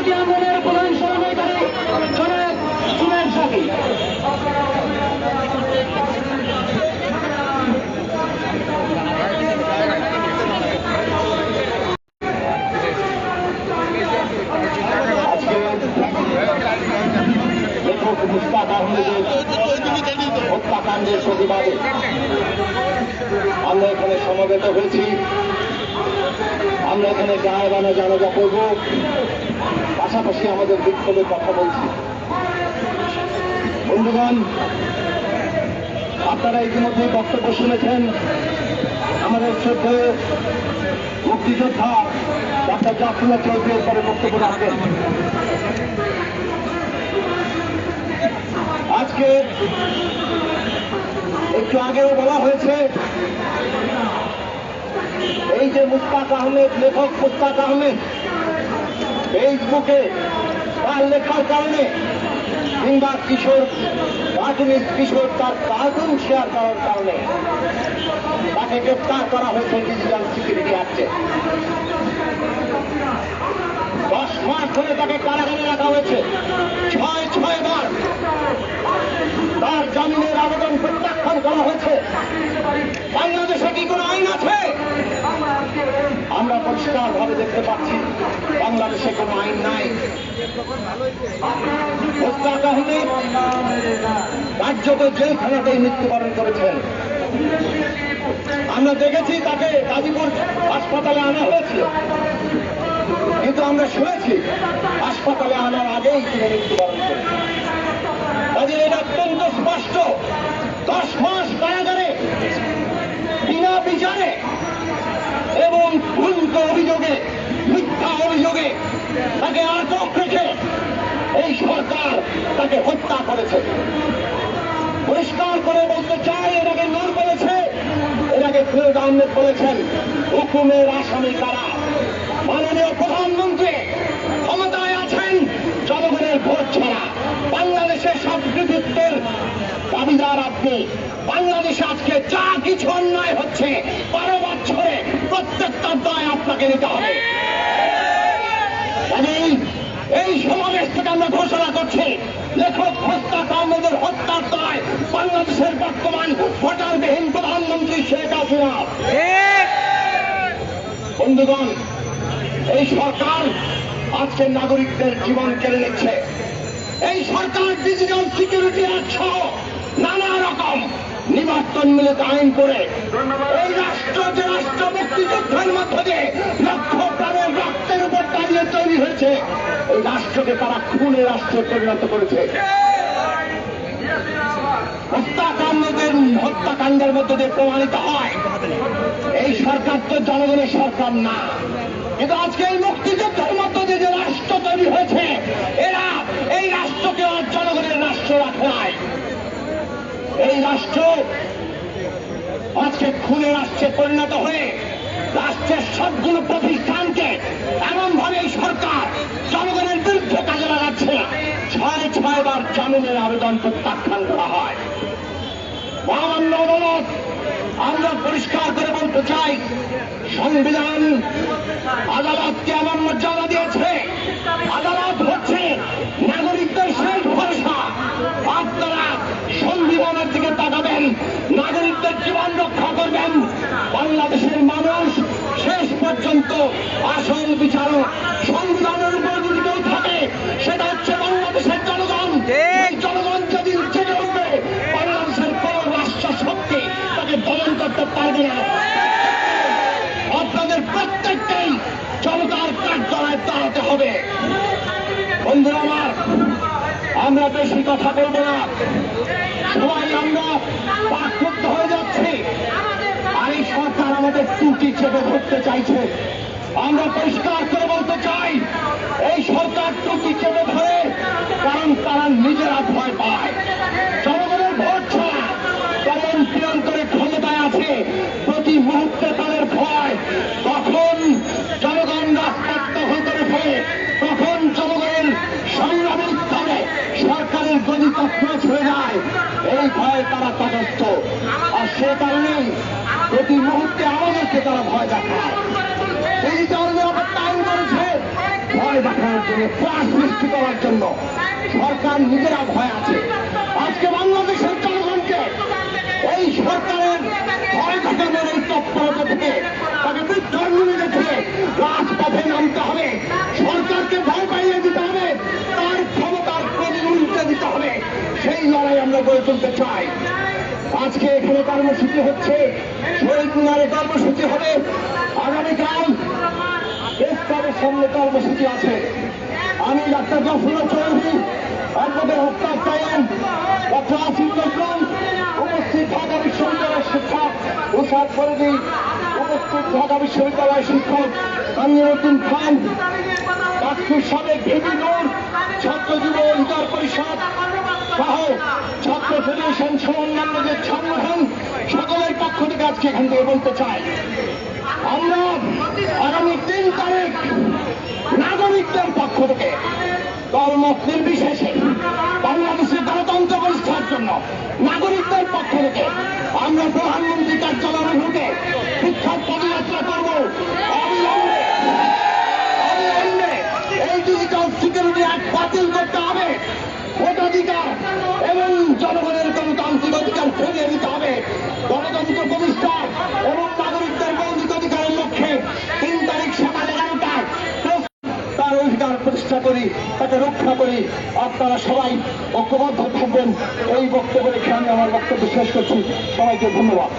সংহতি আন্দোলনের প্রধান সমন্বয়কারী জনাব সুমেন সাথী হত্যাকাণ্ডের প্রতিবাদে আমরা এখানে সমবেত হয়েছি। আমরা এখানে গায়ে বানা জানাজা করব। পাশাপাশি আমাদের বিক্ষোভের কথা বলছি। বন্ধুগণ, আপনারা ইতিমধ্যে বক্তব্য শুনেছেন। আমাদের শ্রদ্ধেয় মুক্তিযোদ্ধা ডক্টর জাফরুল্লাহ চৌধুরী পরে বক্তব্য রাখবেন। আজকে একটু আগেও বলা হয়েছে এই যে মুস্তাক আহমেদ, লেখক মুস্তাক আহমেদ ফেসবুকে তার লেখার কারণে কিংবা কিশোর কার্টুনিস্ট কিশোর তার কার্টুন শেয়ার করার কারণে তাকে গ্রেপ্তার করা হয়েছে ডিজিটাল সিকিউরিটি অ্যাক্টে দশ মাস ধরে তাকে কারাগারে রাখা হয়েছে। ছয় ছয় বার তার জামিনের আবেদন প্রত্যাখ্যান করা হয়েছে বাংলাদেশে কি কোনো আইন আছে আমরা পরিষ্কার ভাবে দেখতে পাচ্ছি, বাংলাদেশে কোনো আইন নাই। মোস্তাক আহমেদ রাজ্যতে জেলখানাতেই মৃত্যুবরণ করেছেন আমরা দেখেছি তাকে গাজীপুর হাসপাতালে আনা হয়েছিল কিন্তু আমরা শুনেছি হাসপাতালে আনার আগেই তিনি মৃত্যুবরণ করেছেন। কাজে এটা অত্যন্ত স্পষ্ট দশ মাস কারাগারে বিনা বিচারে এবং ভুলক অভিযোগে, মিথ্যা অভিযোগে তাকে আটক রেখে এই সরকার তাকে হত্যা করেছে। পরিষ্কার করে বলতে চাই, এটাকে নূর বলেছে এটাকে ফিরোজ আহমেদ বলেছেন হুকুমের আসামি কারা? মাননীয় প্রধানমন্ত্রী, ক্ষমতায় আছেন জনগণের ভোট ছাড়া। বাংলাদেশের সাংস্কৃতিত্বের দাবিদার আপনি। বাংলাদেশে আজকে যা কিছু অন্যায় হচ্ছে আপনাকে নিতে হবে। এই সমাবেশ থেকে আমরা ঘোষণা করছি, লেখক হত্যা আহমেদের হত্যার দায় বাংলাদেশের বর্তমান ভোটারবিহীন প্রধানমন্ত্রী শেখ হাসিনা। বন্ধুগণ, এই সরকার আজকে নাগরিকদের জীবন কেড়ে নিচ্ছে। এই সরকার ডিজিটাল সিকিউরিটি অ্যাক্ট সহ রকম মিলিত আইন করে এই রাষ্ট্র যে রাষ্ট্র মুক্তিযুদ্ধের মধ্য দিয়ে লক্ষ প্রাণের রক্তের উপর দাঁড়িয়ে তৈরি হয়েছে এই রাষ্ট্রকে তারা খুনের রাষ্ট্রে পরিণত করেছে। হত্যাকাণ্ডের হত্যাকাণ্ডের মধ্যে দিয়ে প্রমাণিত হয় এই সরকার তো জনগণের সরকার না। কিন্তু আজকে এই মুক্তিযুদ্ধের মধ্য দিয়ে যে রাষ্ট্র তৈরি হয়েছে এরা এই রাষ্ট্রকে আর জনগণের রাষ্ট্র রাখে নাই। রাষ্ট্র আজকে খুনে রাষ্ট্রে পরিণত হয়ে রাষ্ট্রের সবগুলো প্রতিষ্ঠানকে এমন ভাবে এই সরকার জনগণের বিরুদ্ধে কাজে লাগাচ্ছে ছয় ছয় বার জামিনের আবেদন প্রত্যাখ্যান করা হয়। মহামান্য আদালত আমরা পরিষ্কার করে বলতে চাই, সংবিধান আদালতকে এমন মর্যাদা দিয়েছে আদালত হচ্ছে নাগরিকদের শেষ ভরসা আপনারা সংবিধানের দিকে তাকাবেন নাগরিকদের জীবন রক্ষা করবেন বাংলাদেশের মানুষ শেষ পর্যন্ত আসল বিচারক সংবিধানের উপর যদি কেউ থাকে সেটা হচ্ছে বাংলাদেশের জনগণ। এই জনগণ যদি জেগে উঠবে বাংলাদেশের কোন রাষ্ট্র শক্তি তাকে দমন করতে পারবে না। আপনাদের প্রত্যেককেই জনতার কাঠগড়ায় দাঁড়াতে হবে। বন্ধুরা আমার আমরা বেশি কথা বলব না। সবাই আমরা বাকরুদ্ধ হয়ে যাচ্ছি আর এই সরকার আমাদের ত্রুটি চেপে ধরতে চাইছে। আমরা পরিষ্কার করে বলতে চাই, এই সরকার ত্রুটি চেপে ধরে, কারণ তারা নিজেরা ভয় পায়। জনগণের ভোট ছাড়া যেমন প্রিয়ন্তরে ক্ষমতায় আছে, প্রতি মুহূর্তে তাদের ভয়। কখন জনগণ দখল করে ফেলে কখন জনগণের সংগ্রামী উত্থানে সরকারের তৎপরত হয়ে যায়। এই ভয়ে তারা তটস্থ আর সে কারণেই প্রতি মুহূর্তে আমাদেরকে তারা ভয় দেখায়। এই যে নিরাপত্তা আইন করেছে ভয় দেখানোর জন্য, ত্রাস সৃষ্টি করার জন্য। সরকার নিজেরা ভয় আছে। আজকে বাংলাদেশের জনগণকে এই সরকারের ভয় ঘটানোর এই তৎপরতা থেকে তাকে বিধ্বংসী রেখে রাজপথে নামতে হবে। সরকারকে ভয় পাইয়ে দিতে হবে। তার ক্ষমতার প্রতিদ্বন্দ্বিতা দিতে হবে। সেই লড়াই আমরা গড়ে তুলতে চাই। আজকে এখানে কর্মসূচি হচ্ছে। মিনারে কর্মসূচি হবে। আগামীকাল প্রেসক্লাবের সামনে কর্মসূচি আছে। আমি ডাক্তার জফরুল্লাহ চৌধুরী অ্যাডভোকেট হত্যা চাইলেন ডক্টর আসিফ নজরুল উপস্থিত ঢাকা বিশ্ববিদ্যালয়ের শিক্ষক উষাদ পরিধি উপস্থিত ঢাকা বিশ্ববিদ্যালয়ের শিক্ষক আমিরুদ্দিন খান ডাক্তার সাবেক ভিপি নূর ছাত্র যুব অধিকার পরিষদ সহ ছাত্র ফেডারেশন সহ অন্যান্য যে সংগঠন সকলের পক্ষ এখান থেকে বলতে চাই। আমরা আগামী তিন তারিখ নাগরিকদের পক্ষ থেকে দলমত নির্বিশেষে বাংলাদেশের গণতন্ত্র প্রতিষ্ঠার জন্য নাগরিকদের পক্ষ থেকে আমরা প্রধানমন্ত্রী কার্যালয় অভিমুখে বিখ্যাত পদযাত্রা করব। অবিলম্বে এই ডিজিটাল সিকিউরিটি অ্যাক্ট বাতিল করতে হবে। ভোটাধিকার এবং জনগণের গণতান্ত্রিক অধিকার ফিরিয়ে দিতে হবে। প্রতিষ্ঠা করি, তাকে রক্ষা করি। আপনারা সবাই ঐক্যবদ্ধ থাকবেন। এই বক্তব্য রেখে আমি আমার বক্তব্য শেষ করছি। সবাইকে ধন্যবাদ।